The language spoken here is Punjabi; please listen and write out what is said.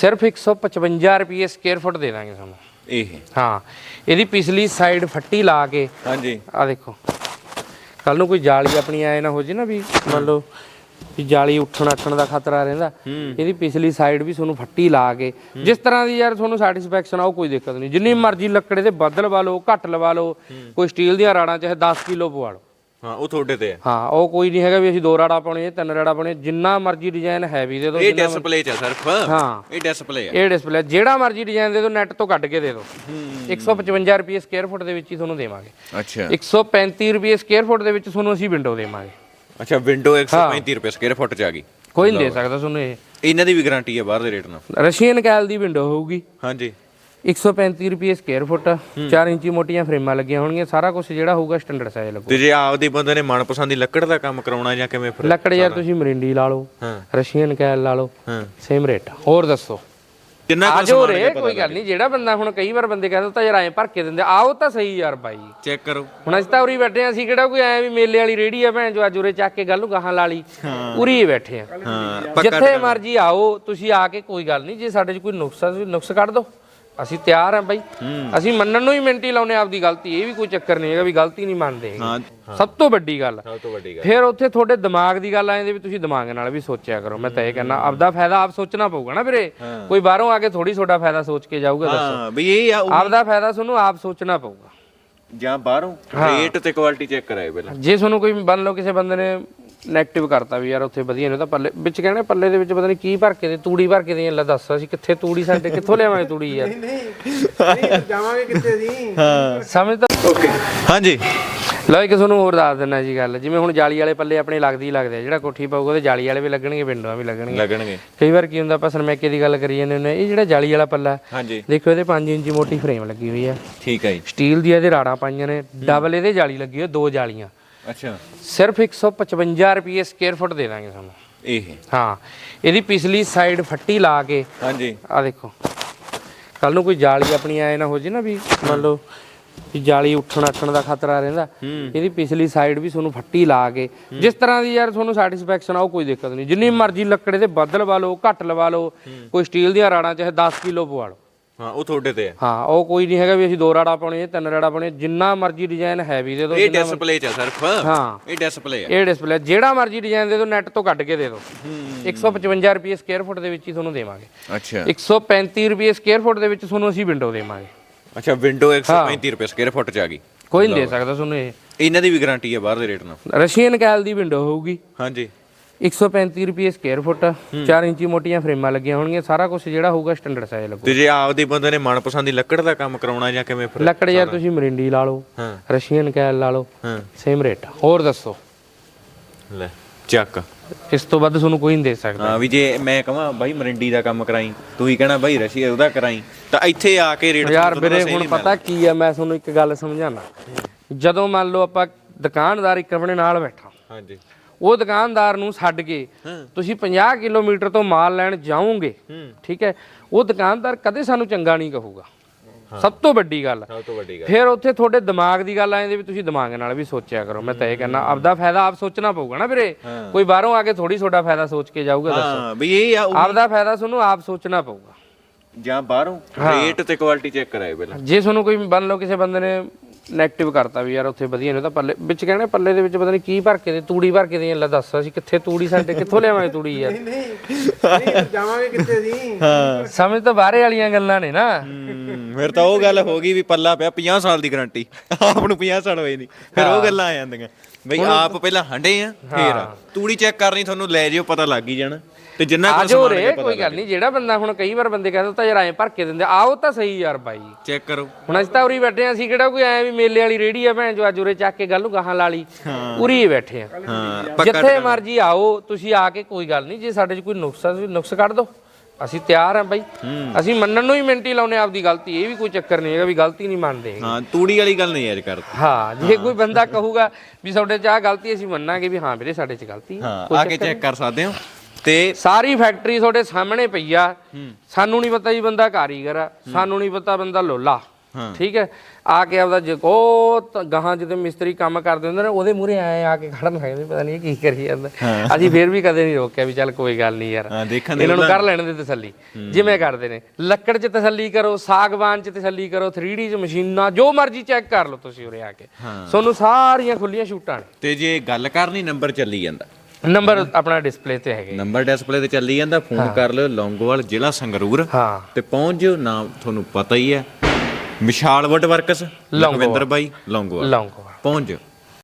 ਸਿਰਫ 155 ਰੁਪਏ ਸਕੁਅਰ ਫੁੱਟ ਦੇ ਦਾਂਗੇ ਤੁਹਾਨੂੰ। ਇਹ। ਹਾਂ ਇਹਦੀ ਪਿਛਲੀ ਸਾਈਡ ਫੱਟੀ ਲਾ ਕੇ। ਹਾਂਜੀ। ਆ ਦੇਖੋ। ਕੱਲ ਨੂੰ ਕੋਈ ਜਾਲੀ ਆਪਣੀ ਆਏ ਨਾ ਹੋ ਜੇ ਨਾ ਵੀ ਮੰਨ ਲਓ ਵੀ ਜਾਲੀ ਉੱਠਣ ਅੱਠਣ ਦਾ ਖਤਰਾ ਰਹਿੰਦਾ। ਇਹਦੀ ਪਿਛਲੀ ਸਾਈਡ ਵੀ ਤੁਹਾਨੂੰ ਫੱਟੀ ਲਾ ਕੇ। ਜਿਸ ਤਰ੍ਹਾਂ ਦੀ ਯਾਰ ਤੁਹਾਨੂੰ ਸੈਟੀਸਫੈਕਸ਼ਨ ਆ ਉਹ ਕੋਈ ਦਿੱਕਤ ਨਹੀਂ। ਜਿੰਨੀ ਮਰਜ਼ੀ ਲੱਕੜੇ ਤੇ ਬੱਦਲ ਲਵਾ ਲਓ ਘੱਟ ਲਵਾ ਲਓ। ਕੋਈ ਸਟੀਲ ਦੀਆਂ ਰਾੜਾਂ ਚਾਹੇ 10 ਕਿਲੋ ਪਵਾ ਲਓ। ਹਾਂ ਉਹ ਤੁਹਾਡੇ ਤੇ ਹੈ। ਹਾਂ ਉਹ ਕੋਈ ਨਹੀਂ ਹੈਗਾ ਵੀ ਅਸੀਂ ਦੋ ਰਾੜਾ ਪਾਉਣੇ ਇਹ ਤਿੰਨ ਰਾੜਾ ਪਾਉਣੇ ਜਿੰਨਾ ਮਰਜ਼ੀ ਡਿਜ਼ਾਈਨ ਹੈਵੀ ਦੇ ਦਿਓ ਇਹ ਡਿਸਪਲੇ ਚ ਹੈ ਸਿਰਫ। ਹਾਂ। ਇਹ ਡਿਸਪਲੇ ਹੈ ਇਹ ਡਿਸਪਲੇ ਜਿਹੜਾ ਮਰਜ਼ੀ ਡਿਜ਼ਾਈਨ ਦੇ ਦਿਓ ਨੈਟ ਤੋਂ ਕੱਢ ਕੇ ਦੇ ਦਿਓ। 155 ਰੁਪਏ ਸਕੁਅਰ ਫੁੱਟ ਦੇ ਵਿੱਚ ਹੀ ਤੁਹਾਨੂੰ ਦੇਵਾਂਗੇ। ਅੱਛਾ। 135 ਰੁਪਏ ਸਕੁਅਰ ਫੁੱਟ ਦੇ ਵਿੱਚ ਤੁਹਾਨੂੰ ਅਸੀਂ ਵਿੰਡੋ ਦੇਵਾਂਗੇ। ਅੱਛਾ ਵਿੰਡੋ 135 ਰੁਪਏ ਸਕੁਅਰ ਫੁੱਟ ਚ ਆ ਗਈ। ਕੋਈ ਨਹੀਂ ਦੇ ਸਕਦਾ ਤੁਹਾਨੂੰ ਇਹ। ਇਹਨਾਂ ਦੀ ਵੀ ਗਾਰੰਟੀ ਹੈ ਬਾਹਰ ਦੇ ਰੇਟ ਨਾਲ। ਰਸ਼ੀਅਨ ਕੈਲ ਦੀ ਵਿੰਡੋ ਹੋਊਗੀ। ਹਾਂਜੀ। 135 ਰੁਪਏ ਸਕੁਅਰ ਫੁੱਟ 4 ਇੰਚੀ ਮੋਟੀਆਂ ਫਰੇਮਾਂ ਲੱਗੀਆਂ ਹੋਣਗੀਆਂ ਸਾਰਾ ਕੁਝ ਜਿਹੜਾ ਹੋਊਗਾ ਸਟੈਂਡਰਡ ਸਾਈਜ਼ ਲੱਗੂ। ਤੇ ਜੇ ਆਪਦੀ ਬੰਦੇ ਨੇ ਮਨਪਸੰਦ ਦੀ ਲੱਕੜ ਦਾ ਕੰਮ ਕਰਾਉਣਾ ਜਾਂ ਕਿਵੇਂ ਫਿਰ? ਲੱਕੜ ਯਾਰ ਤੁਸੀਂ ਮਰਿੰਡੀ ਲਾ ਲਓ ਹਾਂ। ਰਸ਼ੀਅਨ ਕੈਲ ਲਾ ਲਓ ਹਾਂ। ਸੇਮ ਰੇਟ ਹੋਰ ਦੱਸੋ? ਕਿੰਨਾ ਕੁ ਸਮਾਨ ਰੇ ਕੋਈ ਗੱਲ ਨਹੀਂ ਜਿਹੜਾ ਬੰਦਾ ਹੁਣ ਕਈ ਵਾਰ ਬੰਦੇ ਕਹਿੰਦੇ ਤਾਂ ਯਾਰ ਐਂ ਭਰ ਕੇ ਦਿੰਦੇ ਆਓ ਤਾਂ ਸਹੀ ਯਾਰ ਬਾਈ। ਚੈੱਕ ਕਰੋ। ਹੁਣ ਅਸੀਂ ਤਾਂ ਉਰੀ ਬੈਠੇ ਆ ਅਸੀਂ ਕਿਹੜਾ ਕੋਈ ਐ ਵੀ ਮੇਲੇ ਵਾਲੀ ਰੇੜੀ ਆ ਭੈਣ ਜੋ ਅੱਜ ਉਰੇ ਚੱਕ ਕੇ ਗੱਲ ਨੂੰ ਗਾਹਾਂ ਲਾ ਲਈ। ਉਰੀ ਹੀ ਬੈਠੇ ਆ ਜਿੱਥੇ ਮਰਜ਼ੀ ਆਓ ਤੁਸੀਂ ਆ ਕੇ ਕੋਈ ਗੱਲ ਨਹੀਂ ਜੇ ਸਾਡੇ 'ਚ ਕੋਈ ਨੁਕਸ ਨੁਕਸ ਕੱਢ ਦਿਓ। ਅਸੀਂ ਤਿਆਰ ਆ ਬਾਈ। ਅਸੀਂ ਮੰਨਣ ਨੂੰ ਹੀ ਮਿੰਟੀ ਲਾਉਨੇ ਆਪਦੀ ਗਲਤੀ। ਇਹ ਵੀ ਕੋਈ ਚੱਕਰ ਨਹੀਂ ਹੈਗਾ ਵੀ ਗਲਤੀ ਨਹੀਂ ਮੰਨਦੇ ਸਭ ਤੋਂ ਵੱਡੀ ਗੱਲ। ਸਭ ਤੋਂ ਵੱਡੀ ਗੱਲ। ਫਿਰ ਉੱਥੇ ਤੁਹਾਡੇ ਦਿਮਾਗ ਦੀ ਗੱਲ ਆਏ ਦੇ ਵੀ ਤੁਸੀਂ ਦਿਮਾਗ ਨਾਲ ਵੀ ਸੋਚਿਆ ਕਰੋ। ਮੈਂ ਤਾਂ ਇਹ ਕਹਿੰਦਾ ਆਪਦਾ ਫਾਇਦਾ ਆਪ ਸੋਚਣਾ ਪਊਗਾ ਨਾ ਵੀਰੇ। ਕੋਈ ਬਾਹਰੋਂ ਆ ਕੇ ਥੋੜੀ ਤੁਹਾਡਾ ਫਾਇਦਾ ਸੋਚ ਕੇ ਜਾਊਗਾ ਦੱਸੋ। ਹਾਂ ਵੀ ਇਹ ਆ ਉਹ- ਆਪਦਾ ਫਾਇਦਾ ਤੁਹਾਨੂੰ ਆਪ ਸੋਚਣਾ ਪਊਗਾ। ਜਾਂ ਬਾਹਰੋਂ ਰੇਟ ਤੇ ਕੁਆਲਿਟੀ ਚੈੱਕ ਕਰਾਏ ਪਹਿਲਾਂ। ਜੇ ਤੁਹਾਨੂੰ ਕੋਈ ਮੰਨ ਲਓ ਕਿਸੇ ਬੰਦੇ ਨੇ ਨੈਗੇਟਿਵ ਕਰਤਾ ਵੀ ਯਾਰ ਉੱਥੇ ਵਧੀਆ ਨੇ ਤਾਂ ਪੱਲੇ ਵਿੱਚ ਕਹਿੰਦੇ ਪੱਲੇ ਦੇ ਵਿੱਚ ਪਤਾ ਨਹੀਂ ਕੀ ਭਰ ਕੇ ਦੇ ਤੂੜੀ ਭਰ ਕੇ ਦੇ ਲੈ ਦੱਸ ਅਸੀਂ ਕਿੱਥੇ ਤੂੜੀ ਸਾਡੇ ਕਿੱਥੋਂ ਲਿਆਵਾਂਗੇ ਤੂੜੀ ਯਾਰ? ਨਹੀਂ ਜਾਵਾਂਗੇ ਕਿੱਥੇ ਜੀ ਹਾਂ। ਸਮਝ ਤਾਂ ਓਕੇ ਹਾਂਜੀ। ਲਓ ਇੱਕ ਤੁਹਾਨੂੰ ਹੋਰ ਦੱਸ ਦਿੰਦਾ ਜੀ ਗੱਲ ਜਿਵੇਂ ਹੁਣ ਜਾਲੀ ਵਾਲੇ ਪੱਲੇ ਆਪਣੇ ਲੱਗਦੀ ਹੀ ਲੱਗਦੇ ਆ ਜਿਹੜਾ ਕੋਠੀ ਪਾਊਗਾ ਉਹਦੇ ਜਾਲੀ ਵਾਲੇ ਵੀ ਲੱਗਣਗੇ ਵਿੰਡੋਆਂ ਵੀ ਲੱਗਣਗੇ। ਲੱਗਣਗੇ। ਕਈ ਵਾਰ ਕੀ ਹੁੰਦਾ ਆਪਾਂ ਸਰਮੈਕੇ ਦੀ ਗੱਲ ਕਰੀ ਜਾਂਦੇ ਹੁੰਦੇ ਇਹ ਜਿਹੜਾ ਜਾਲੀ ਵਾਲਾ ਪੱਲਾ ਹਾਂਜੀ। ਦੇਖੋ ਇਹਦੇ 5 ਇੰਚੀ ਮੋਟੀ ਫਰੇਮ ਲੱਗੀ ਹੋਈ ਹੈ ਠੀਕ ਹੈ ਜੀ। ਸਟੀਲ ਦੀ ਇਹਦੇ ਰਾੜਾਂ ਪਾਈਆਂ ਨੇ ਡਬਲ ਇਹਦੇ ਜਾਲੀ ਲੱਗੀ ਹੋਈ ਦੋ ਜਾਲੀਆਂ। ਅੱਛਾ। ਸਿਰਫ 155 ਰੁਪਏ ਸਕੁਅਰ ਫੁੱਟ ਦੇ ਦਾਂਗੇ ਤੁਹਾਨੂੰ। ਇਹ। ਹਾਂ ਇਹਦੀ ਪਿਛਲੀ ਸਾਈਡ ਫੱਟੀ ਲਾ ਕੇ। ਹਾਂਜੀ। ਆ ਦੇਖੋ। ਕੱਲ ਨੂੰ ਕੋਈ ਜਾਲੀ ਆਪਣੀ ਆਏ ਨਾ ਹੋ ਜੇ ਨਾ ਵੀ ਮੰਨ ਲਓ ਵੀ ਜਾਲੀ ਉੱਠਣ ਅੱਠਣ ਦਾ ਖਤਰਾ ਰਹਿੰਦਾ। ਇਹਦੀ ਪਿਛਲੀ ਸਾਈਡ ਵੀ ਤੁਹਾਨੂੰ ਫੱਟੀ ਲਾ ਕੇ। ਜਿਸ ਤਰ੍ਹਾਂ ਦੀ ਯਾਰ ਤੁਹਾਨੂੰ ਸੈਟੀਸਫੈਕਸ਼ਨ ਆ ਉਹ ਕੋਈ ਦਿੱਕਤ ਨਹੀਂ। ਜਿੰਨੀ ਮਰਜ਼ੀ ਲੱਕੜੇ ਤੇ ਬੱਦਲ ਲਵਾ ਲਓ ਘੱਟ ਲਵਾ ਲਓ। ਕੋਈ ਸਟੀਲ ਦੀਆਂ ਰਾੜਾਂ ਚਾਹੇ 10 ਕਿਲੋ ਪਵਾ ਲਓ। ਹਾਂ ਉਹ ਤੁਹਾਡੇ ਤੇ ਹੈ ਹਾਂ ਉਹ ਕੋਈ ਨਹੀਂ ਹੈਗਾ ਵੀ ਅਸੀਂ ਦੋ ਰਾੜਾ ਪਾਉਣੇ ਤਿੰਨ ਰਾੜਾ ਪਾਉਣੇ ਜਿੰਨਾ ਮਰਜ਼ੀ ਡਿਜ਼ਾਈਨ ਹੈਵੀ ਦੇ ਦਿਓ ਇਹ ਡਿਸਪਲੇ ਚ ਸਿਰਫ। ਹਾਂ। ਇਹ ਡਿਸਪਲੇ ਹੈ ਇਹ ਡਿਸਪਲੇ ਜਿਹੜਾ ਮਰਜ਼ੀ ਡਿਜ਼ਾਈਨ ਦੇ ਦਿਓ ਨੈਟ ਤੋਂ ਕੱਢ ਕੇ ਦੇ ਦਿਓ। 155 ਰੁਪਏ ਸਕੁਅਰ ਫੁੱਟ ਦੇ ਵਿੱਚ ਹੀ ਤੁਹਾਨੂੰ ਦੇਵਾਂਗੇ। ਅੱਛਾ। 135 ਰੁਪਏ ਸਕੁਅਰ ਫੁੱਟ ਦੇ ਵਿੱਚ ਤੁਹਾਨੂੰ ਅਸੀਂ ਵਿੰਡੋ ਦੇਵਾਂਗੇ। ਅੱਛਾ ਵਿੰਡੋ 135 ਰੁਪਏ ਸਕੁਅਰ ਫੁੱਟ ਚ ਆ ਗਈ। ਕੋਈ ਨਹੀਂ ਦੇ ਸਕਦਾ ਤੁਹਾਨੂੰ ਇਹ। ਇਹਨਾਂ ਦੀ ਵੀ ਗਾਰੰਟੀ ਹੈ ਬਾਹਰ ਦੇ ਰੇਟ ਨਾਲ। ਰਸ਼ੀਅਨ ਕੈਲ ਦੀ ਵਿੰਡੋ ਹੋਊਗੀ। ਹਾਂਜੀ। 135 ਰੁਪਏ ਸਕੁਅਰ ਫੁੱਟ 4 ਇੰਚੀ ਮੋਟੀਆਂ ਫਰੇਮਾਂ ਲੱਗੀਆਂ ਹੋਣਗੀਆਂ। ਸਾਰਾ ਕੁਝ ਜਿਹੜਾ ਹੋਊਗਾ ਸਟੈਂਡਰਡ ਸਾਈਜ਼ ਲੱਗੂ। ਤੇ ਜੇ ਆਪਦੀ ਬੰਦੇ ਨੇ ਮਨਪਸੰਦ ਦੀ ਲੱਕੜ ਦਾ ਕੰਮ ਕਰਾਉਣਾ ਜਾਂ ਕਿਵੇਂ ਫਿਰ? ਲੱਕੜ ਯਾਰ ਤੁਸੀਂ ਮਰਿੰਡੀ ਲਾ ਲਓ ਹਾਂ। ਰਸ਼ੀਅਨ ਕੈਲ ਲਾ ਲਓ ਹਾਂ। ਸੇਮ ਰੇਟ ਹੋਰ ਦੱਸੋ? ਲੈ ਚੱਕ। ਇਸ ਤੋਂ ਵੱਧ ਤੁਹਾਨੂੰ ਕੋਈ ਨਹੀਂ ਦੇ ਸਕਦਾ। ਹਾਂ ਵੀ ਜੇ ਮੈਂ ਕਹਾਂ ਬਾਈ ਮਰਿੰਡੀ ਦਾ ਕੰਮ ਕਰਾਈ। ਤੂੰ ਹੀ ਕਹਿਣਾ ਬਾਈ ਰਸ਼ੀਆ ਉਹਦਾ ਕਰਾਈ। ਤਾਂ ਇੱਥੇ ਆ ਕੇ ਰੇਟ ਯਾਰ ਵੀਰੇ ਹੁਣ ਪਤਾ ਕੀ ਆ ਮੈਂ ਤੁਹਾਨੂੰ ਇੱਕ ਗੱਲ ਸਮਝਾਣਾ ਜਦੋਂ ਮੰਨ ਲਓ ਆਪਾਂ ਦੁਕਾਨਦਾਰ ਇੱਕ ਆਪਣੇ ਨਾਲ ਬੈਠਾ। ਹਾਂਜੀ। ਉਹ ਦੁਕਾਨਦਾਰ ਨੂੰ ਛੱਡ ਕੇ ਤੁਸੀਂ 50 ਕਿਲੋਮੀਟਰ ਤੋਂ ਮਾਲ ਲੈਣ ਜਾਓਗੇ ਠੀਕ ਹੈ? ਉਹ ਦੁਕਾਨਦਾਰ ਕਦੇ ਸਾਨੂੰ ਚੰਗਾ ਨਹੀਂ ਕਹੂਗਾ। ਸਭ ਤੋਂ ਵੱਡੀ ਗੱਲ। ਸਭ ਤੋਂ ਵੱਡੀ ਗੱਲ। ਫਿਰ ਉੱਥੇ ਤੁਹਾਡੇ ਦਿਮਾਗ ਦੀ ਗੱਲ ਆਏ ਵੀ ਤੁਸੀਂ ਦਿਮਾਗ ਨਾਲ ਵੀ ਸੋਚਿਆ ਕਰੋ। ਮੈਂ ਤਾਂ ਇਹ ਕਹਿੰਦਾ ਆਪਦਾ ਫਾਇਦਾ ਆਪ ਸੋਚਣਾ ਪਊਗਾ ਨਾ ਵੀਰੇ। ਕੋਈ ਬਾਹਰੋਂ ਆ ਕੇ ਥੋੜੀ ਤੁਹਾਡਾ ਫਾਇਦਾ ਸੋਚ ਕੇ ਜਾਊਗਾ ਦੱਸੋ। ਹਾਂ ਵੀ ਇਹ ਆ ਆਪਦਾ ਫਾਇਦਾ ਤੁਹਾਨੂੰ ਆਪ ਸੋਚਣਾ ਪਊਗਾ। ਜਾਂ ਬਾਹਰੋਂ ਰੇਟ ਤੇ ਕੁਆਲਿਟੀ ਚੈੱਕ ਕਰਾਏ ਪਹਿਲਾਂ। ਜੇ ਤੁਹਾਨੂੰ ਕੋਈ ਮੰਨ ਲਓ ਕਿਸੇ ਬੰਦੇ ਨੇ ਨੈਗੇਟਿਵ ਕਰਤਾ ਵੀ ਯਾਰ ਉੱਥੇ ਵਧੀਆ ਨੇ ਤਾਂ ਪੱਲੇ ਵਿੱਚ ਕਹਿੰਦੇ ਪੱਲੇ ਦੇ ਵਿੱਚ ਪਤਾ ਨਹੀਂ ਕੀ ਭਰ ਕੇ ਦੇ ਤੂੜੀ ਭਰ ਕੇ ਦੇ ਲੈ ਦੱਸ ਅਸੀਂ ਕਿੱਥੇ ਤੂੜੀ ਸਾਡੇ ਕਿੱਥੋਂ ਲਿਆਵਾਂਗੇ ਤੂੜੀ ਯਾਰ? ਨਹੀਂ ਨਹੀਂ ਜਾਵਾਂਗੇ ਕਿੱਥੇ ਜੀ? ਹਾਂ। ਸਮਝ ਤਾਂ ਬਾਹਰੇ ਵਾਲੀਆਂ ਗੱਲਾਂ ਨੇ ਨਾ। ਫਿਰ ਤਾਂ ਉਹ ਗੱਲ ਹੋ ਗਈ ਵੀ ਪੱਲਾ ਪਿਆ 50 ਸਾਲ ਦੀ ਗਾਰੰਟੀ ਆਪ ਨੂੰ 50 ਸਾਲ ਹੋਏ ਨਹੀਂ ਫਿਰ ਉਹ ਗੱਲਾਂ ਆ ਜਾਂਦੀਆਂ। ਬਈ ਆਪ ਪਹਿਲਾਂ ਹੰਡੇ ਆ ਫੇਰ ਆ। ਤੂੜੀ ਚੈੱਕ ਕਰਨੀ ਤੁਹਾਨੂੰ ਲੈ ਜਿਓ ਪਤਾ ਲੱਗ ਹੀ ਜਾਣਾ। ਤੇ ਜਿੰਨਾ ਕੁ ਆਜੋ ਸਮਾਨ ਰੇ ਕੋਈ ਗੱਲ ਨਹੀਂ ਜਿਹੜਾ ਬੰਦਾ ਹੁਣ ਕਈ ਵਾਰ ਬੰਦੇ ਕਹਿੰਦੇ ਤਾਂ ਯਾਰ ਐਂ ਭਰ ਕੇ ਦਿੰਦੇ ਆਓ ਤਾਂ ਸਹੀ ਯਾਰ ਬਾਈ। ਚੈੱਕ ਕਰੋ। ਹੁਣ ਅਸੀਂ ਤਾਂ ਉਰੀ ਬੈਠੇ ਆ ਅਸੀਂ ਕਿਹੜਾ ਕੋਈ ਐ ਵੀ ਮੇਲੇ ਵਾਲੀ ਰੇੜੀ ਆ ਭੈਣ ਜੋ ਅੱਜ ਉਰੇ ਚੱਕ ਕੇ ਗੱਲ ਨੂੰ ਗਾਹਾਂ ਲਾ ਲਈ। ਉਰੀ ਹੀ ਬੈਠੇ ਆ। ਹਾਂ ਜਿੱਥੇ ਮਰਜ਼ੀ ਆਓ ਤੁਸੀਂ ਆ ਕੇ ਕੋਈ ਗੱਲ ਨਹੀਂ ਜੇ ਸਾਡੇ 'ਚ ਕੋਈ ਨੁਕਸ ਆ ਤੁਸੀਂ ਨੁਕਸ ਕੱਢ ਦਿਓ ਅਸੀਂ ਤਿਆਰ ਆ ਬਾਈ। ਅਸੀਂ ਮੰਨਣ ਨੂੰ ਹੀ ਮਿੰਟੀ ਲਾਉਨੇ ਆਪਦੀ ਗਲਤੀ। ਇਹ ਵੀ ਕੋਈ ਚੱਕਰ ਨਹੀਂ ਹੈਗਾ ਵੀ ਗਲਤੀ ਨਹੀਂ ਮੰਨਦੇ। ਹਾਂ ਤੂੜੀ ਵਾਲੀ ਗੱਲ ਨਹੀਂ ਯਾਰ ਕਰ ਹਾਂ ਜੇ ਕੋਈ ਬੰਦਾ ਕਹੂਗਾ ਵੀ ਤੁਹਾਡੇ 'ਚ ਆਹ ਗਲਤੀ ਅਸੀਂ ਮੰਨਾਂਗੇ ਵੀ ਹਾਂ ਵੀਰੇ ਸਾਡੇ 'ਚ ਗਲਤੀ ਹੈ। ਆ ਕੇ ਚੈੱਕ ਕਰ ਸਕਦੇ ਹੋ। ਤੇ ਸਾਰੀ ਫੈਕਟਰੀ ਤੁਹਾਡੇ ਸਾਹਮਣੇ ਪਈ ਆ। ਸਾਨੂੰ ਨਹੀਂ ਪਤਾ ਜੀ ਬੰਦਾ ਕਾਰੀਗਰ ਆ ਸਾਨੂੰ ਨਹੀਂ ਪਤਾ ਬੰਦਾ ਲੋਲਾ। ਠੀਕ ਹੈ? ਆ ਕੇ ਆਪਦਾ ਜੇ ਉਹ ਤਾਂ ਗਾਹਾਂ ਜਦੋਂ ਮਿਸਤਰੀ ਕੰਮ ਕਰਦੇ ਹੁੰਦੇ ਨੇ ਉਹਦੇ ਮੂਹਰੇ ਆਏ ਆ ਕੇ ਖੜਨ ਲੱਗਦੇ ਪਤਾ ਨਹੀਂ ਕੀ ਕਰੀ ਜਾਂਦਾ। ਅਸੀਂ ਫੇਰ ਵੀ ਕਦੇ ਨਹੀਂ ਰੋਕਿਆ ਵੀ ਚੱਲ ਕੋਈ ਗੱਲ ਨਹੀਂ ਯਾਰ। ਇਹਨਾਂ ਨੂੰ ਕਰ ਲੈਣ ਦੇ ਤਸੱਲੀ। ਜਿਵੇਂ ਕਰਦੇ ਨੇ ਲੱਕੜ 'ਚ ਤਸੱਲੀ ਕਰੋ ਸਾਗਵਾਨ 'ਚ ਤਸੱਲੀ ਕਰੋ 3D 'ਚ ਮਸ਼ੀਨਾਂ ਜੋ ਮਰਜ਼ੀ ਚੈੱਕ ਕਰ ਲਓ ਤੁਸੀਂ ਉਰੇ ਆ ਕੇ। ਤੁਹਾਨੂੰ ਸਾਰੀਆਂ ਖੁੱਲੀਆਂ ਸ਼ੂਟਾਂ ਨੇ। ਤੇ ਜੇ ਗੱਲ ਕਰਨੀ ਨੰਬਰ ਚੱਲੀ ਜਾਂਦਾ। ਨੰਬਰ ਆਪਣਾ ਡਿਸਪਲੇ ਤੇ ਹੈਗੇ। ਨੰਬਰ ਡਿਸਪਲੇ ਤੇ ਚੱਲੀ ਜਾਂਦਾ ਫੋਨ ਕਰ ਲਿਓ ਲੌਂਗੋਵਾਲ ਜ਼ਿਲ੍ਹਾ ਸੰਗਰੂਰ। ਤੇ ਪਹੁੰਚ ਜਿਓ ਨਾਮ ਤੁਹਾਨੂੰ ਪਤਾ ਹੀ ਹੈ। ਵਿਸ਼ਾਲ ਵੁੱਡ ਵਰਕਸ ਲਖਵਿੰਦਰ ਬਾਈ ਲੌਂਗੋਵਾਲ। ਲੌਂਗੋਵਾਲ। ਪਹੁੰਚ ਜਿਓ।